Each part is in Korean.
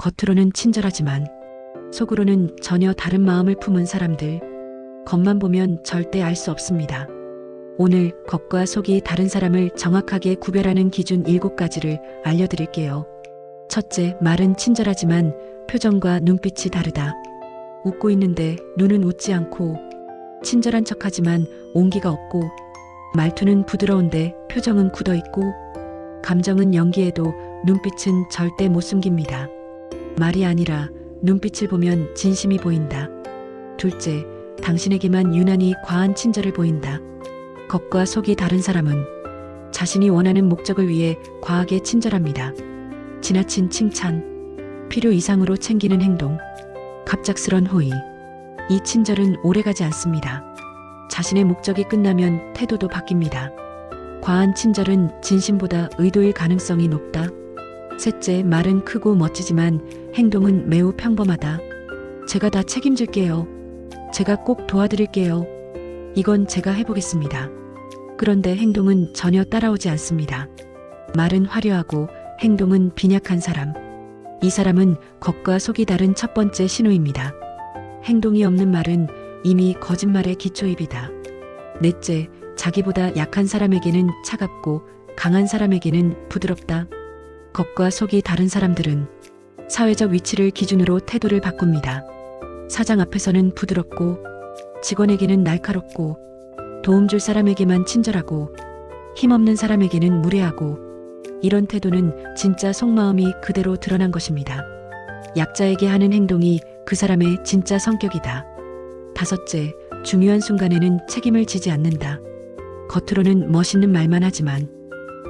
겉으로는 친절하지만 속으로는 전혀 다른 마음을 품은 사람들. 겉만 보면 절대 알 수 없습니다. 오늘 겉과 속이 다른 사람을 정확하게 구별하는 기준 7가지를 알려드릴게요. 첫째, 말은 친절하지만 표정과 눈빛이 다르다. 웃고 있는데 눈은 웃지 않고 친절한 척하지만 온기가 없고 말투는 부드러운데 표정은 굳어 있고 감정은 연기해도 눈빛은 절대 못 숨깁니다. 말이 아니라 눈빛을 보면 진심이 보인다. 둘째, 당신에게만 유난히 과한 친절을 보인다. 겉과 속이 다른 사람은 자신이 원하는 목적을 위해 과하게 친절합니다. 지나친 칭찬, 필요 이상으로 챙기는 행동, 갑작스런 호의. 이 친절은 오래가지 않습니다. 자신의 목적이 끝나면 태도도 바뀝니다. 과한 친절은 진심보다 의도일 가능성이 높다. 셋째, 말은 크고 멋지지만 행동은 매우 평범하다. 제가 다 책임질게요. 제가 꼭 도와드릴게요. 이건 제가 해보겠습니다. 그런데 행동은 전혀 따라오지 않습니다. 말은 화려하고 행동은 빈약한 사람. 이 사람은 겉과 속이 다른 첫 번째 신호입니다. 행동이 없는 말은 이미 거짓말의 기초입이다. 넷째, 자기보다 약한 사람에게는 차갑고 강한 사람에게는 부드럽다. 겉과 속이 다른 사람들은 사회적 위치를 기준으로 태도를 바꿉니다. 사장 앞에서는 부드럽고 직원에게는 날카롭고 도움 줄 사람에게만 친절하고 힘없는 사람에게는 무례하고 이런 태도는 진짜 속마음이 그대로 드러난 것입니다. 약자에게 하는 행동이 그 사람의 진짜 성격이다. 다섯째, 중요한 순간에는 책임을 지지 않는다. 겉으로는 멋있는 말만 하지만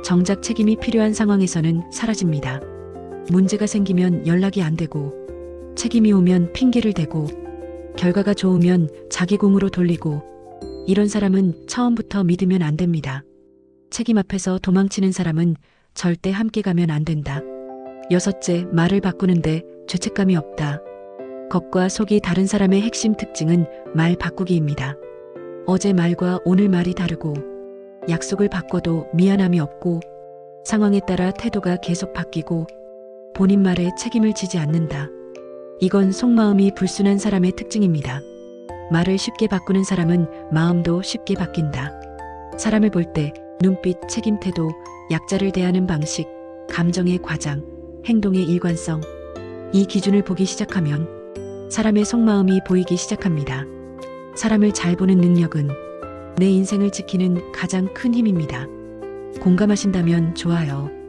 정작 책임이 필요한 상황에서는 사라집니다. 문제가 생기면 연락이 안 되고 책임이 오면 핑계를 대고 결과가 좋으면 자기 공으로 돌리고 이런 사람은 처음부터 믿으면 안 됩니다. 책임 앞에서 도망치는 사람은 절대 함께 가면 안 된다. 여섯째, 말을 바꾸는데 죄책감이 없다. 겉과 속이 다른 사람의 핵심 특징은 말 바꾸기입니다. 어제 말과 오늘 말이 다르고 약속을 바꿔도 미안함이 없고 상황에 따라 태도가 계속 바뀌고 본인 말에 책임을 지지 않는다. 이건 속마음이 불순한 사람의 특징입니다. 말을 쉽게 바꾸는 사람은 마음도 쉽게 바뀐다. 사람을 볼 때 눈빛, 책임 태도, 약자를 대하는 방식, 감정의 과장, 행동의 일관성. 이 기준을 보기 시작하면 사람의 속마음이 보이기 시작합니다. 사람을 잘 보는 능력은 내 인생을 지키는 가장 큰 힘입니다. 공감하신다면 좋아요.